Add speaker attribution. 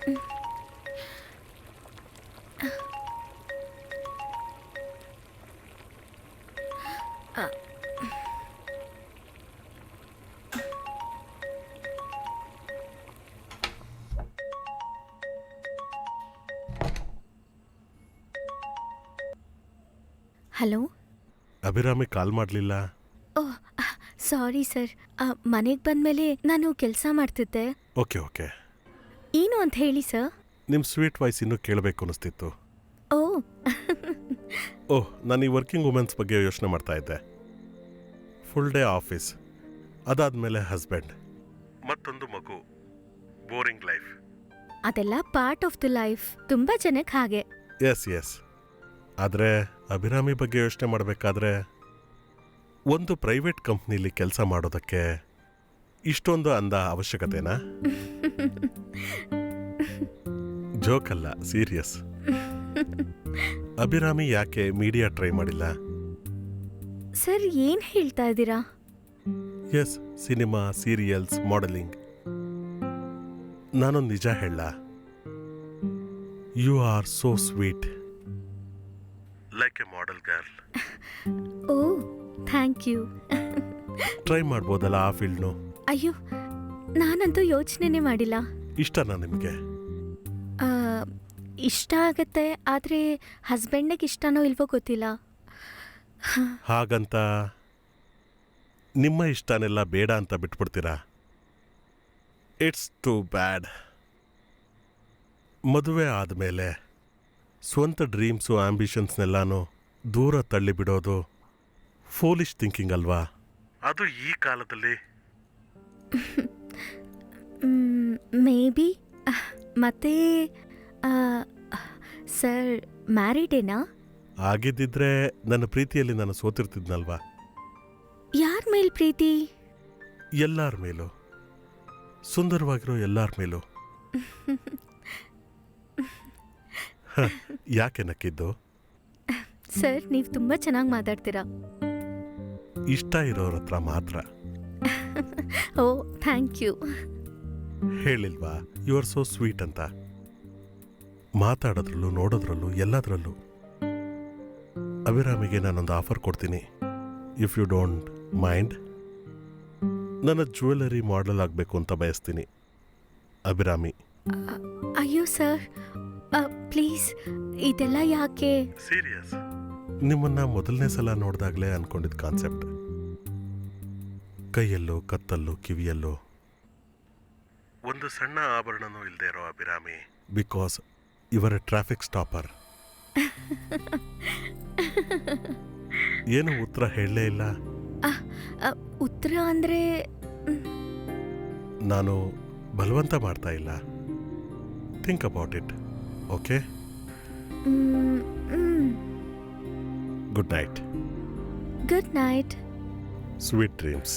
Speaker 1: Hello?
Speaker 2: Abhirami ಕಾಲ್ ಮಾಡಲಿಲ್ಲ.
Speaker 1: ಓ ಸಾರಿ. Sir ಮನೆಗೆ ಬಂದಮೇಲೆ ನಾನು ಕೆಲಸ ಮಾಡ್ತಿದ್ದೆ.
Speaker 2: Okay okay.
Speaker 1: ಏನು ಅಂತ ಹೇಳಿ ಸರ್?
Speaker 2: ನಿಮ್ಮ ಸ್ವೀಟ್ ವಾಯ್ಸ್ ಇನ್ನೂ ಕೇಳಬೇಕು ಅನಿಸ್ತಿತ್ತು.
Speaker 1: ಓ.
Speaker 2: ಓಹ್ ನಾನು ಈ ವರ್ಕಿಂಗ್ ವುಮೆನ್ಸ್ ಬಗ್ಗೆ ಯೋಚನೆ ಮಾಡ್ತಾ ಇದ್ದೆ. ಫುಲ್ ಡೇ ಆಫೀಸ್ ಅದಾದಮೇಲೆ ಹಸ್ಬೆಂಡ್ ಮತ್ತೊಂದು ಮಗು ಬೋರಿಂಗ್ ಲೈಫ್.
Speaker 1: ಅದೆಲ್ಲ ಪಾರ್ಟ್ ಆಫ್ ದಿ ಲೈಫ್ ತುಂಬಾ ಜನಕ್ಕೆ ಹಾಗೆ.
Speaker 2: Yes yes. ಆದರೆ ಅಭಿರಾಮಿ ಬಗ್ಗೆ ಯೋಚನೆ ಮಾಡಬೇಕಾದ್ರೆ ಒಂದು ಪ್ರೈವೇಟ್ ಕಂಪ್ನಿಲಿ ಕೆಲಸ ಮಾಡೋದಕ್ಕೆ ಇಷ್ಟೊಂದು ಅಂದ ಅವಶ್ಯಕತೆನಾ? ಜೋಕ್ ಅಲ್ಲ ಸೀರಿಯಸ್. ಅಭಿರಾಮಿ ಯಾಕೆ ಮೀಡಿಯಾ ಟ್ರೈ ಮಾಡಿಲ್ಲ?
Speaker 1: ಸರ್ ಏನು ಹೇಳ್ತಾ ಇದ್ದೀರಾ?
Speaker 2: Yes cinema serials modelling. ನಾನೊಂದು ನಿಜ ಹೇಳ. You are so sweet. Like a model girl.
Speaker 1: Oh thank you.
Speaker 2: Try ಮಾಡ್ಬೋದಲ್ಲ ಆ ಫೀಲ್ಡ್ನು?
Speaker 1: ಅಯ್ಯೋ ನಾನಂತೂ ಯೋಚನೆನೇ ಮಾಡಿಲ್ಲ.
Speaker 2: ಇಷ್ಟನಾ ನಿಮಗೆ?
Speaker 1: ಆ, ಇಷ್ಟ ಆಗತ್ತೆ ಆದರೆ ಹಸ್ಬೆಂಡಿಗೆ ಇಷ್ಟನೋ ಇಲ್ವೋ ಗೊತ್ತಿಲ್ಲ.
Speaker 2: ಹಾಗಂತ ನಿಮ್ಮ ಇಷ್ಟನೆಲ್ಲ ಬೇಡ ಅಂತ ಬಿಟ್ಬಿಡ್ತೀರಾ? ಇಟ್ಸ್ ಟು ಬ್ಯಾಡ್ ಮದುವೆ ಆದಮೇಲೆ ಸ್ವಂತ ಡ್ರೀಮ್ಸು ಆಂಬಿಷನ್ಸ್ನೆಲ್ಲಾನು ದೂರ ತಳ್ಳಿಬಿಡೋದು ಫೋಲಿಶ್ ಥಿಂಕಿಂಗ್ ಅಲ್ವಾ? ಅದು ಈ ಕಾಲದಲ್ಲಿ.
Speaker 1: ಮೇ ಬಿ ಮತ್ತೆ ಸರ್ ಮ್ಯಾರಿಡೇನಾ
Speaker 2: ಆಗಿದ್ದಿದ್ರೆ ನನ್ನ ಪ್ರೀತಿಯಲ್ಲಿ ನಾನು ಸೋತಿರ್ತಿದ್ನಲ್ವಾ?
Speaker 1: ಯಾರ ಮೇಲ್ ಪ್ರೀತಿ?
Speaker 2: ಎಲ್ಲಾರ ಮೇಲೂ. ಸುಂದರವಾಗಿರೋ ಎಲ್ಲಾರ ಮೇಲೂ. ಹ, ಯಾಕೆ ನಕ್ಕಿದ್ದು?
Speaker 1: ಸರ್ ನೀವು ತುಂಬ ಚೆನ್ನಾಗಿ ಮಾತಾಡ್ತೀರಾ.
Speaker 2: ಇಷ್ಟ ಇರೋರ ಹತ್ರ ಮಾತ್ರ.
Speaker 1: Oh thank you.
Speaker 2: ಹೇಳಿಲ್ವಾ? ಯು ಆರ್ ಸೋ ಸ್ವೀಟ್ ಅಂತ. ಮಾತಾಡೋದ್ರಲ್ಲೂ ನೋಡೋದ್ರಲ್ಲೂ ಎಲ್ಲದರಲ್ಲೂ. ಅಭಿರಾಮಿಗೆ ನಾನೊಂದು ಆಫರ್ ಕೊಡ್ತೀನಿ. ಇಫ್ ಯು ಡೋಂಟ್ ಮೈಂಡ್ ನನ್ನ ಜ್ಯುವೆಲರಿ ಮಾಡೆಲ್ ಆಗಬೇಕು ಅಂತ ಬಯಸ್ತೀನಿ. ಅಭಿರಾಮಿ.
Speaker 1: ಅಯ್ಯೋ ಸರ್ ಪ್ಲೀಸ್ ಇದೆಲ್ಲ ಯಾಕೆ?
Speaker 2: ಸೀರಿಯಸ್ ನಿಮ್ಮನ್ನ ಮೊದಲನೇ ಸಲ ನೋಡಿದಾಗಲೇ ಅನ್ಕೊಂಡಿದ್ದ ಕಾನ್ಸೆಪ್ಟ್ ಕೈಯಲ್ಲೋ ಕತ್ತಲ್ಲೋ ಕಿವಿಯಲ್ಲೋ ಒಂದು ಸಣ್ಣ ಆಭರಣನೂ ಇಲ್ಲದೆ ಇರೋ ಅಭಿರಾಮಿ. ಬಿಕಾಸ್ ಇವರ ಟ್ರಾಫಿಕ್ ಸ್ಟಾಪರ್ ಏನು ಉತ್ತರ ಹೇಳಲೇ ಇಲ್ಲ?
Speaker 1: ಅ, ಉತ್ತರ ಅಂದರೆ
Speaker 2: ನಾನು ಬಲವಂತ ಮಾಡ್ತಾ ಇಲ್ಲ. Think about it okay good night
Speaker 1: good night
Speaker 2: sweet dreams